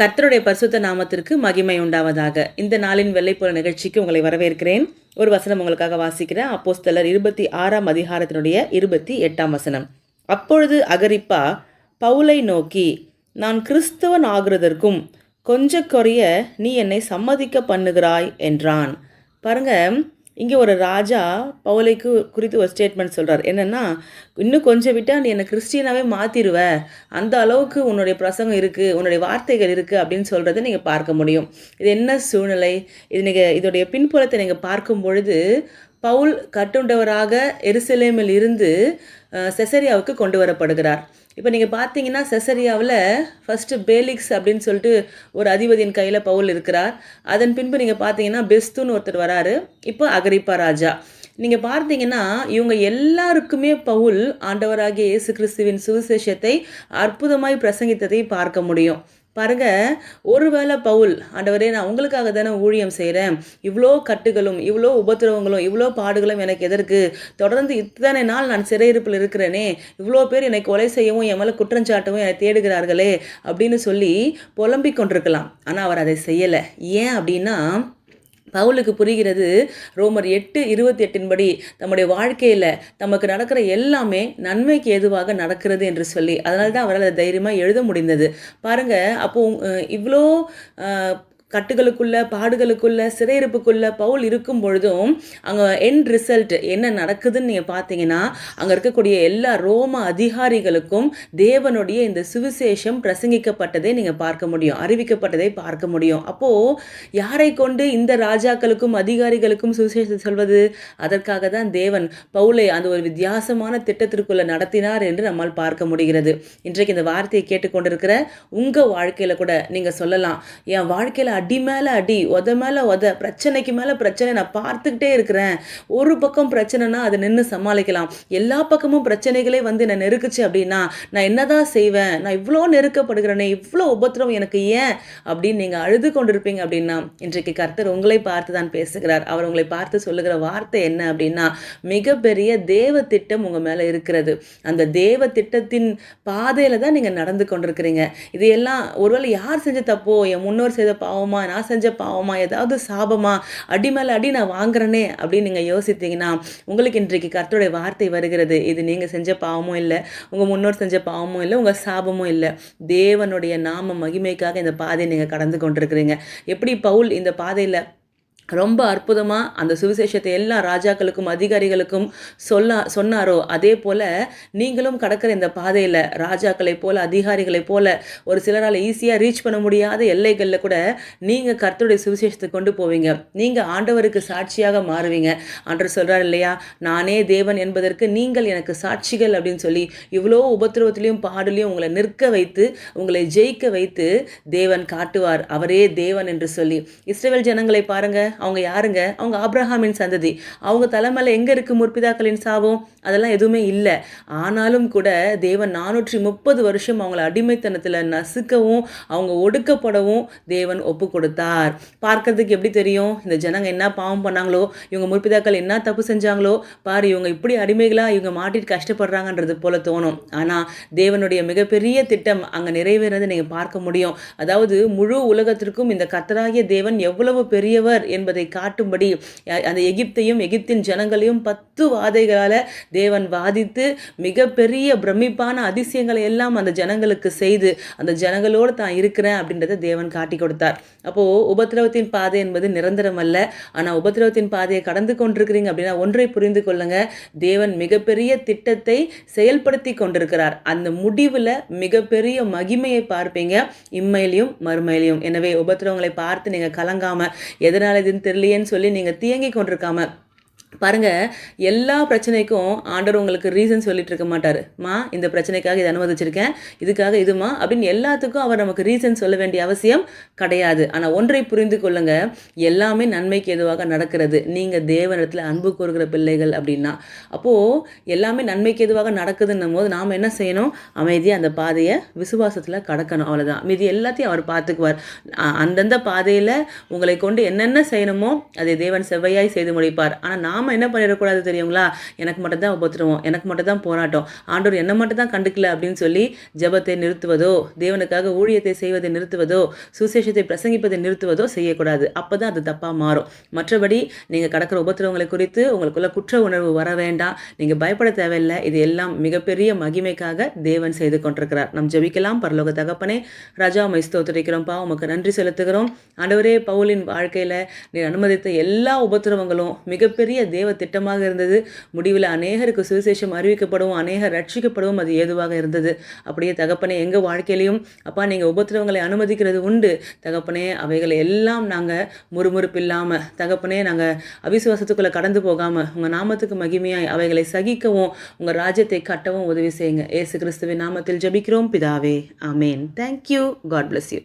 கர்த்தருடைய பரிசுத்த நாமத்திற்கு மகிமை உண்டாவதாக. இந்த நாளின் வெள்ளைப்புற நிகழ்ச்சிக்கு உங்களை வரவேற்கிறேன். ஒரு வசனம் உங்களுக்காக வாசிக்கிறேன். அப்போஸ்தலர் இருபத்தி ஆறாம் அதிகாரத்தினுடைய இருபத்தி எட்டாம் வசனம். அப்பொழுது அகரிப்பா பவுலை நோக்கி நான் கிறிஸ்தவன் ஆகிறதற்கும் கொஞ்ச குறைய நீ என்னை சம்மதிக்க பண்ணுகிறாய் என்றான். பாருங்கள் இங்கே ஒரு ராஜா பவுலைக்கு குறித்து ஒரு ஸ்டேட்மெண்ட் சொல்கிறார் என்னென்னா இன்னும் கொஞ்சம் விட்டால் நீ என்னை கிறிஸ்டியனாகவே மாற்றிடுவ அந்த அளவுக்கு உன்னுடைய பிரசங்கம் இருக்குது உன்னுடைய வார்த்தைகள் இருக்குது அப்படின்னு சொல்கிறத நீங்கள் பார்க்க முடியும். இது என்ன சூழ்நிலை? இது நீங்கள் இதோடைய பின்புலத்தை நீங்கள் பார்க்கும் பொழுது பவுல் கட்டுண்டவராக எருசலேமில் இருந்து செசரியாவுக்கு கொண்டு வரப்படுகிறார். இப்போ நீங்கள் பார்த்தீங்கன்னா செசரியாவில் ஃபஸ்ட்டு பேலிக்ஸ் அப்படின்னு சொல்லிட்டு ஒரு அதிபதியின் கையில் பவுல் இருக்கிறார். அதன் பின்பு நீங்கள் பார்த்தீங்கன்னா பெஸ்துன்னு ஒருத்தர் வராரு. இப்போ அகரிப்பா ராஜா. நீங்கள் பார்த்தீங்கன்னா இவங்க எல்லாருக்குமே பவுல் ஆண்டவராகிய இயேசு கிறிஸ்துவின் சுவிசேஷத்தை அற்புதமாய் பிரசங்கித்ததை பார்க்க முடியும். பாருங்க ஒருவேளை பவுல் ஆண்டவரே நான் உங்களுக்காக தானே ஊழியம் செய்கிறேன் இவ்வளோ கட்டுகளும் இவ்வளோ உபத்திரவங்களும் இவ்வளோ பாடுகளும் எனக்கு எதற்கு? தொடர்ந்து இத்தனை நாள் நான் சிறையிருப்பில் இருக்கிறேனே இவ்வளோ பேர் என்னை கொலை செய்யவும் என் மேலே குற்றஞ்சாட்டவும் என்னை தேடுகிறார்களே அப்படின்னு சொல்லி புலம்பிக் கொண்டிருக்கலாம். ஆனால் அவர் அதை செய்யலை. ஏன் அப்படின்னா பவுலுக்கு புரிகிறது ரோமர் எட்டு இருபத்தி எட்டின்படி நம்முடைய வாழ்க்கையில் நமக்கு நடக்கிற எல்லாமே நன்மைக்கு ஏதுவாக நடக்கிறது என்று சொல்லி அதனால தான் அவரால் அதை தைரியமாக எழுத முடிந்தது. பாருங்கள் அப்போது இவ்வளோ கட்டுகளுக்குள்ள பாடுகளுக்குள்ள சிறையிருப்புக்குள்ள பவுல் இருக்கும் பொழுதும் அங்கே என் ரிசல்ட் என்ன நடக்குதுன்னு நீங்கள் பார்த்தீங்கன்னா அங்கே இருக்கக்கூடிய எல்லா ரோம அதிகாரிகளுக்கும் தேவனுடைய இந்த சுவிசேஷம் பிரசங்கிக்கப்பட்டதை நீங்கள் பார்க்க முடியும் அறிவிக்கப்பட்டதை பார்க்க முடியும். அப்போது யாரை கொண்டு இந்த ராஜாக்களுக்கும் அதிகாரிகளுக்கும் சுவிசேஷம் சொல்வது? அதற்காக தான் தேவன் பவுலை அந்த ஒரு வித்தியாசமான திட்டத்திற்குள்ளே நடத்தினார் என்று நம்மால் பார்க்க முடிகிறது. இன்றைக்கு இந்த வார்த்தையை கேட்டுக்கொண்டிருக்கிற உங்கள் வாழ்க்கையில் கூட நீங்கள் சொல்லலாம். என் வாழ்க்கையில் அடி மேலே அடி உத மேலே உத பிரச்சனைக்கு மேலே பிரச்சனை நான் பார்த்துக்கிட்டே இருக்கிறேன். ஒரு பக்கம் பிரச்சனைனா அதை நின்று சமாளிக்கலாம். எல்லா பக்கமும் பிரச்சனைகளே வந்து என்னை நெருக்குச்சு அப்படின்னா நான் என்னதான் செய்வேன்? நான் இவ்வளோ நெருக்கப்படுகிறேனே இவ்வளோ உபத்திரம் எனக்கு ஏன் அப்படின்னு நீங்கள் அழுது கொண்டிருப்பீங்க அப்படின்னா இன்றைக்கு கர்த்தர் உங்களை பார்த்து தான் பேசுகிறார். அவர் உங்களை பார்த்து சொல்லுகிற வார்த்தை என்ன அப்படின்னா மிகப்பெரிய தேவ திட்டம் உங்கள் மேலே இருக்கிறது. அந்த தேவ திட்டத்தின் பாதையில் தான் நீங்கள் நடந்து கொண்டிருக்கிறீங்க. இதையெல்லாம் ஒருவேளை யார் செஞ்ச தப்போ என் முன்னோர் செய்த பாவமா நான் செஞ்ச பாவமா ஏதாவது சாபமா அடி மேலே அடி நான் வாங்குறேனே அப்படின்னு நீங்கள் யோசித்தீங்கன்னா உங்களுக்கு இன்றைக்கு கர்த்தருடைய வார்த்தை வருகிறது. இது நீங்கள் செஞ்ச பாவமும் இல்லை உங்கள் முன்னோர் செஞ்ச பாவமும் இல்லை உங்கள் சாபமும் இல்லை. தேவனுடைய நாம மகிமைக்காக இந்த பாதையை நீங்கள் கடந்து கொண்டிருக்கிறீங்க. எப்படி பவுல் இந்த பாதையில் ரொம்ப அற்புதமாக அந்த சுவிசேஷத்தை எல்லா ராஜாக்களுக்கும் அதிகாரிகளுக்கும் சொல்ல சொன்னாரோ? அதே போல் நீங்களும் கடக்கிற இந்த பாதையில் ராஜாக்களைப் போல் அதிகாரிகளைப் போல் ஒரு சிலரால் ஈஸியாக ரீச் பண்ண முடியாத எல்லைகளில் கூட நீங்கள் கர்த்தருடைய சுவிசேஷத்தை கொண்டு போவீங்க. நீங்கள் ஆண்டவருக்கு சாட்சியாக மாறுவீங்க. ஆண்டவர் சொல்கிறார் இல்லையா? நானே தேவன் என்பதற்கு நீங்கள் எனக்கு சாட்சிகள் அப்படின்னு சொல்லி இவ்வளோ உபத்திரவத்திலையும் பாடலையும் உங்களை நிற்க வைத்து உங்களை ஜெயிக்க வைத்து தேவன் காட்டுவார். அவரே தேவன் என்று சொல்லி. இஸ்ரேல் ஜனங்களை பாருங்கள் அவங்க யாருங்க? அவங்க ஆப்ரஹாமின் சந்ததி. அவங்க தலைமையில் எங்கே இருக்குது முற்பிதாக்களின் சாபம்? அதெல்லாம் எதுவுமே இல்லை. ஆனாலும் கூட தேவன் நானூற்றி முப்பது வருஷம் அவங்கள அடிமைத்தனத்தில் நசுக்கவும் அவங்க ஒடுக்கப்படவும் தேவன் ஒப்பு கொடுத்தார். பார்க்கறதுக்கு எப்படி தெரியும்? இந்த ஜனங்க என்ன பாவம் பண்ணாங்களோ? இவங்க முற்பிதாக்கள் என்ன தப்பு செஞ்சாங்களோ? பாரு இவங்க இப்படி அடிமைகளாக இவங்க மாட்டிட்டு கஷ்டப்படுறாங்கன்றது போல தோணும். ஆனால் தேவனுடைய மிகப்பெரிய திட்டம் அங்கே நிறைவேறதை நீங்கள் பார்க்க முடியும். அதாவது முழு உலகத்திற்கும் இந்த கத்தராகிய தேவன் எவ்வளவு பெரியவர் என்று என்பதை காட்டும்படி அந்த எகிப்தையும் எகிப்தின் ஜனங்களையும் பத்து வாதைகளால் தேவன் வாதித்து மிகப்பெரிய பிரமிப்பான அதிசயங்களை எல்லாம் அந்த ஜனங்களுக்கு செய்து அந்த ஜனங்களோடு தான் இருக்கிறேன் அப்படின்றத தேவன் காட்டி கொடுத்தார். அப்போது உபத்திரவத்தின் பாதை என்பது நிரந்தரம் அல்ல. ஆனால் உபத்திரவத்தின் பாதையை கடந்து கொண்டிருக்கிறீங்க அப்படின்னா ஒன்றை புரிந்து கொள்ளுங்க. தேவன் மிகப்பெரிய திட்டத்தை செயல்படுத்தி கொண்டிருக்கிறார். அந்த முடிவில் மிகப்பெரிய மகிமையை பார்ப்பீங்க. இம்மையிலையும் மறுமையிலையும். எனவே உபத்திரவங்களை பார்த்து நீங்கள் கலங்காம எதனால் இது தெரியலையேன்னு சொல்லி நீங்கள் தியங்கி கொண்டிருக்காம பாருங்கள் எல்லா பிரச்சனைக்கும் ஆண்டவர் உங்களுக்கு ரீசன் சொல்லிட்டு இருக்க மாட்டார். மா இந்த பிரச்சனைக்காக இதை அனுமதிச்சிருக்கேன். இதுக்காக இதுமா? அப்படின்னு எல்லாத்துக்கும் அவர் நமக்கு ரீசன் சொல்ல வேண்டிய அவசியம் கிடையாது. ஆனால் ஒன்றை புரிந்து கொள்ளுங்க. எல்லாமே நன்மைக்கு எதுவாக நடக்கிறது. நீங்கள் தேவனிடத்தில் அன்பு கூறுகிற பிள்ளைகள் அப்படின்னா. அப்போது எல்லாமே நன்மைக்கு எதுவாக நடக்குதுன்னும் போது நாம் என்ன செய்யணும்? அமைதியாக அந்த பாதையை விசுவாசத்தில் கடக்கணும். அவ்வளோதான் மீதி எல்லாத்தையும் அவர் பார்த்துக்குவார். அந்தந்த பாதையில் உங்களை கொண்டு என்னென்ன செய்யணுமோ அதை தேவன் செவ்வையாய் செய்து முடிப்பார். ஆனால் நாம் நாம் என்ன பண்ணிடக்கூடாது தெரியுங்களா? எனக்கு மட்டும் தான் உபத்திரவம் எனக்கு மட்டும் தான் போராட்டம். ஆண்டோர் என்னை மட்டும் தான் கண்டுக்கல அப்படின்னு சொல்லி ஜெபத்தை நிறுத்துவதோ தேவனுக்காக ஊழியத்தை செய்வதை நிறுத்துவதோ சுசேஷத்தை பிரசங்கிப்பதை நிறுத்துவதோ செய்யக்கூடாது. அப்போ தான் அது தப்பாக மாறும். மற்றபடி நீங்கள் கடக்கிற உபத்திரவங்களை குறித்து உங்களுக்குள்ள குற்ற உணர்வு வர வேண்டாம். நீங்கள் பயப்பட தேவையில்லை. இது எல்லாம் மிகப்பெரிய மகிமைக்காக தேவன் செய்து கொண்டிருக்கிறார். நம் ஜெபிக்கலாம். பரலோக தகப்பனே ராஜா உமை ஸ்தோத்திரிக்கிறோம்ப்பா உமக்கு நன்றி செலுத்துகிறோம். ஆண்டவரே பவுலின் வாழ்க்கையில் நீ அனுமதித்த எல்லா உபத்திரவங்களும் மிகப்பெரிய தேவ திட்டமாக இருந்தது. முடிவில் அநேகருக்கு சுவிசேஷம் அறிவிக்கப்படவும் அநேகர் ரட்சிக்கப்படவும் அது ஏதுவாக இருந்தது. அப்படியே தகப்பனே எங்கள் வாழ்க்கையிலையும் அப்பா நீங்கள் உபத்திரவங்களை அனுமதிக்கிறது உண்டு. தகப்பனே அவைகளை எல்லாம் நாங்கள் முறுமுறுப்பு இல்லாமல் தகப்பனே நாங்கள் அவிசுவாசத்துக்குள்ளே கடந்து போகாமல் உங்கள் நாமத்துக்கு மகிமையாய் அவைகளை சகிக்கவும் உங்கள் ராஜ்யத்தை கட்டவும் உதவி செய்யுங்க. ஏசு கிறிஸ்துவின் நாமத்தில் ஜபிக்கிறோம். பிதாவே ஆமேன். Thank you God bless you